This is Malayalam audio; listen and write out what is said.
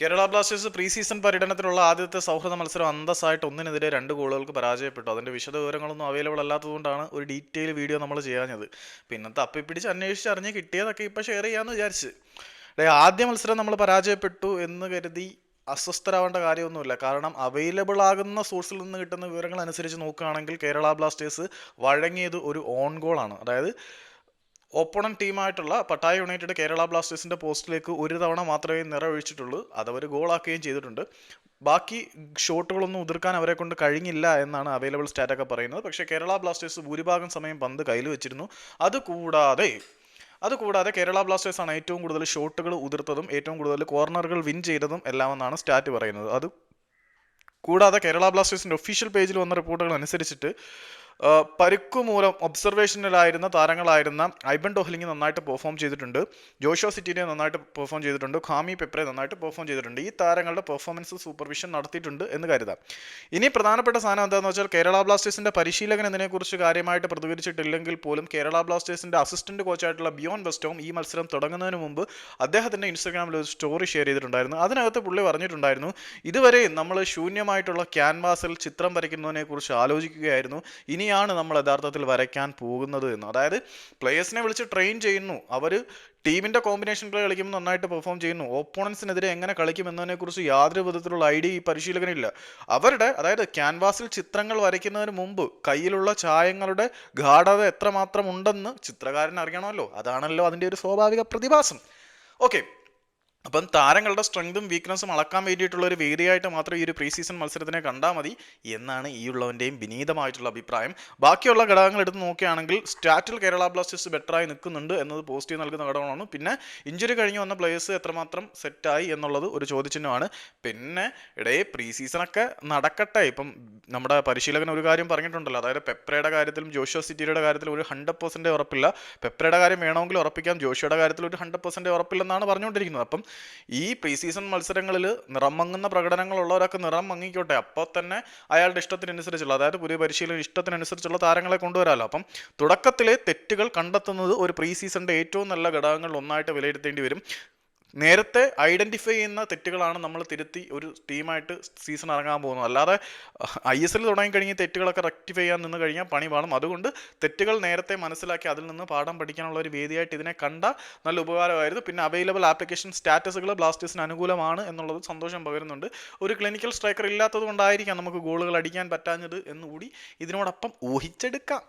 കേരള ബ്ലാസ്റ്റേഴ്സ് പ്രീ സീസൺ പര്യടനത്തിലുള്ള ആദ്യത്തെ സൗഹൃദ മത്സരം അന്തസ്സായിട്ട് ഒന്നിനെതിരെ രണ്ട് ഗോളുകൾക്ക് പരാജയപ്പെട്ടു. അതിന്റെ വിശദ വിവരങ്ങളൊന്നും അവൈലബിൾ അല്ലാത്തതുകൊണ്ടാണ് ഒരു ഡീറ്റെയിൽ വീഡിയോ നമ്മൾ ചെയ്യാഞ്ഞത്. പിന്നെ തപ്പിപ്പിടിച്ച് അന്വേഷിച്ച് അറിഞ്ഞ് കിട്ടിയതൊക്കെ ഇപ്പോൾ ഷെയർ ചെയ്യാമെന്ന് വിചാരിച്ച്. ഡേ ആദ്യ മത്സരം നമ്മൾ പരാജയപ്പെട്ടു എന്ന് കരുതി അസ്വസ്ഥരാവേണ്ട കാര്യമൊന്നുമില്ല. കാരണം അവൈലബിൾ ആകുന്ന സോഴ്സിൽ നിന്ന് കിട്ടുന്ന വിവരങ്ങൾ അനുസരിച്ച് നോക്കുകയാണെങ്കിൽ കേരള ബ്ലാസ്റ്റേഴ്സ് വഴങ്ങിയത് ഒരു ഓൺ ഗോളാണ് അതായത് ഓപ്പണൻ ടീമായിട്ടുള്ള പട്ടായ യുണൈറ്റഡ് കേരള ബ്ലാസ്റ്റേഴ്സിന്റെ പോസ്റ്റിലേക്ക് ഒരു തവണ മാത്രമേ നിറവഴിച്ചിട്ടുള്ളൂ അതവർ ഗോളാക്കുകയും ചെയ്തിട്ടുണ്ട്. ബാക്കി ഷോട്ടുകളൊന്നും ഉതിർക്കാൻ അവരെ കൊണ്ട് കഴിഞ്ഞില്ല എന്നാണ് അവൈലബിൾ സ്റ്റാറ്റൊക്കെ പറയുന്നത്. പക്ഷേ കേരള ബ്ലാസ്റ്റേഴ്സ് ഭൂരിഭാഗം സമയം പന്ത് കയ്യിൽ വെച്ചിരുന്നു. അതുകൂടാതെ അതുകൂടാതെ കേരള ബ്ലാസ്റ്റേഴ്സാണ് ഏറ്റവും കൂടുതൽ ഷോട്ടുകൾ ഉതിർത്തതും ഏറ്റവും കൂടുതൽ കോർണറുകൾ വിൻ ചെയ്തതും എല്ലാമെന്നാണ് സ്റ്റാറ്റ് പറയുന്നത്. അത് കൂടാതെ കേരള ബ്ലാസ്റ്റേഴ്സിന്റെ ഒഫീഷ്യൽ പേജിൽ വന്ന റിപ്പോർട്ടുകൾ അനുസരിച്ചിട്ട് പരുക്കു മൂലം ഒബ്സർവേഷനിലായിരുന്ന താരങ്ങളായിരുന്ന ഐബൻ ടോഹ്ലിംഗ് നന്നായിട്ട് പെർഫോം ചെയ്തിട്ടുണ്ട്. ജോഷോ സിറ്റിനെ നന്നായിട്ട് പെർഫോം ചെയ്തിട്ടുണ്ട്. ഖാമി പെപ്രെ നന്നായിട്ട് പെർഫോം ചെയ്തിട്ടുണ്ട്. ഈ താരങ്ങളുടെ പെർഫോമൻസ് സൂപ്പർവിഷൻ നടത്തിയിട്ടുണ്ട് എന്ന് കരുതാം. ഇനി പ്രധാനപ്പെട്ട സാധനം എന്താണെന്ന് വെച്ചാൽ കേരള ബ്ലാസ്റ്റേഴ്സിന്റെ പരിശീലകൻ ഇതിനെക്കുറിച്ച് കാര്യമായിട്ട് പ്രതികരിച്ചിട്ടില്ലെങ്കിൽ പോലും കേരള ബ്ലാസ്റ്റേഴ്സിന്റെ അസിസ്റ്റന്റ് കോച്ചായിട്ടുള്ള ബിയോൺ വെസ്റ്റോം ഈ മത്സരം തുടങ്ങുന്നതിന് മുമ്പ് അദ്ദേഹത്തിന്റെ ഇൻസ്റ്റാഗ്രാമിൽ ഒരു സ്റ്റോറി ഷെയർ ചെയ്തിട്ടുണ്ടായിരുന്നു. അതിനകത്ത് പുള്ളി പറഞ്ഞിട്ടുണ്ടായിരുന്നു ഇതുവരെ നമ്മൾ ശൂന്യമായിട്ടുള്ള ക്യാൻവാസിൽ ചിത്രം വരയ്ക്കുന്നതിനെ കുറിച്ച് ആലോചിക്കുകയായിരുന്നു ഇനിയാണ് നമ്മൾ യഥാർത്ഥത്തിൽ വരയ്ക്കാൻ പോകുന്നത് എന്ന്. അതായത് പ്ലേയേഴ്സിനെ വിളിച്ച് ട്രെയിൻ ചെയ്യുന്നു. അവർ ടീമിന്റെ കോമ്പിനേഷൻ പ്ലേ കളിക്കുമ്പോൾ നന്നായിട്ട് പെർഫോം ചെയ്യുന്നു. ഓപ്പോണൻസിനെതിരെ എങ്ങനെ കളിക്കും എന്നതിനെക്കുറിച്ച് യാതൊരു വിധത്തിലുള്ള ഐഡിയ ഈ പരിശീലകനില്ല. അവരുടെ അതായത് ക്യാൻവാസിൽ ചിത്രങ്ങൾ വരയ്ക്കുന്നതിന് മുമ്പ് കയ്യിലുള്ള ചായങ്ങളുടെ ഗാഠത എത്രമാത്രം ഉണ്ടെന്ന് ചിത്രകാരൻ അറിയണമല്ലോ. അതാണല്ലോ അതിന്റെ ഒരു സ്വാഭാവിക പ്രതിഭാസം. ഓക്കെ അപ്പം താരങ്ങളുടെ സ്ട്രെങ്തും വീക്ക്നസ്സും അളക്കാൻ വേണ്ടിയിട്ടുള്ള ഒരു വേദിയായിട്ട് മാത്രം ഈ ഒരു പ്രീ സീസൺ മത്സരത്തിനെ കണ്ടാൽ മതി എന്നാണ് ഈ ഉള്ളവന്റെയും വിനീതമായിട്ടുള്ള അഭിപ്രായം. ബാക്കിയുള്ള ഘടകങ്ങൾ എടുത്ത് നോക്കുകയാണെങ്കിൽ സ്റ്റാറ്റിൽ കേരള ബ്ലാസ്റ്റേഴ്സ് ബെറ്ററായി നിൽക്കുന്നുണ്ട് എന്നത് പോസിറ്റീവ് നൽകുന്ന ഘടകമാണ് പിന്നെ ഇഞ്ചുറി കഴിഞ്ഞ് വന്ന പ്ലേയേഴ്സ് എത്രമാത്രം സെറ്റായി എന്നുള്ളത് ഒരു ചോദ്യചിഹ്നമാണ്. പിന്നെ ഇടയെ പ്രീ സീസണൊക്കെ നടക്കട്ടെ. ഇപ്പം നമ്മുടെ പരിശീലകൻ ഒരു കാര്യം പറഞ്ഞിട്ടുണ്ടല്ലോ. അതായത് പെപ്രയുടെ കാര്യത്തിലും ജോഷോ സിറ്റിയുടെ കാര്യത്തിലും ഒരു ഹൺഡ്രഡ് പെർസെന്റ് ഉറപ്പില്ല. പെപ്രയുടെ കാര്യം വേണമെങ്കിൽ ഉറപ്പിക്കാം. ജോഷിയുടെ കാര്യത്തിൽ ഒരു ഹൺഡ്രഡ് പെർസെന്റ് ഉറപ്പില്ലെന്നാണ് പറഞ്ഞുകൊണ്ടിരിക്കുന്നത്. അപ്പം ഈ പ്രീ സീസൺ മത്സരങ്ങളിൽ നിറം മങ്ങുന്ന പ്രകടനങ്ങളുള്ളവരൊക്കെ നിറം മങ്ങിക്കോട്ടെ അപ്പോൾ തന്നെ അയാളുടെ ഇഷ്ടത്തിനനുസരിച്ചുള്ള അതായത് പുതിയ പരിശീലന ഇഷ്ടത്തിനനുസരിച്ചുള്ള താരങ്ങളെ കൊണ്ടുവരാമല്ലോ. അപ്പം തുടക്കത്തിലെ തെറ്റുകൾ കണ്ടെത്തുന്നത് ഒരു പ്രീ സീസണിന്റെ ഏറ്റവും നല്ല ഘടകങ്ങളിൽ ഒന്നായിട്ട് വിലയിരുത്തേണ്ടി വരും. നേരത്തെ ഐഡന്റിഫൈ ചെയ്യുന്ന തെറ്റുകളാണ് നമ്മൾ തിരുത്തി ഒരു ടീമായിട്ട് സീസൺ ഇറങ്ങാൻ പോകുന്നത്. അല്ലാതെ ഐ എസ് എൽ തുടങ്ങി തെറ്റുകളൊക്കെ റെക്ടിഫൈ ചെയ്യാൻ നിന്ന് കഴിഞ്ഞാൽ പണി പാടും അതുകൊണ്ട് തെറ്റുകൾ നേരത്തെ മനസ്സിലാക്കി അതിൽ നിന്ന് പാഠം പഠിക്കാനുള്ള ഒരു വേദിയായിട്ട് ഇതിനെ കണ്ട നല്ല ഉപകാരമായിരുന്നു. പിന്നെ അവൈലബിൾ ആപ്ലിക്കേഷൻ സ്റ്റാറ്റസുകൾ ബ്ലാസ്റ്റേഴ്സിന് അനുകൂലമാണ് എന്നുള്ളത് സന്തോഷം പകരുന്നുണ്ട്. ഒരു ക്ലിനിക്കൽ സ്ട്രൈക്കർ ഇല്ലാത്തത് കൊണ്ടായിരിക്കാം നമുക്ക് ഗോളുകൾ അടിക്കാൻ പറ്റാഞ്ഞത് എന്നുകൂടി ഇതിനോടൊപ്പം ഊഹിച്ചെടുക്കാം.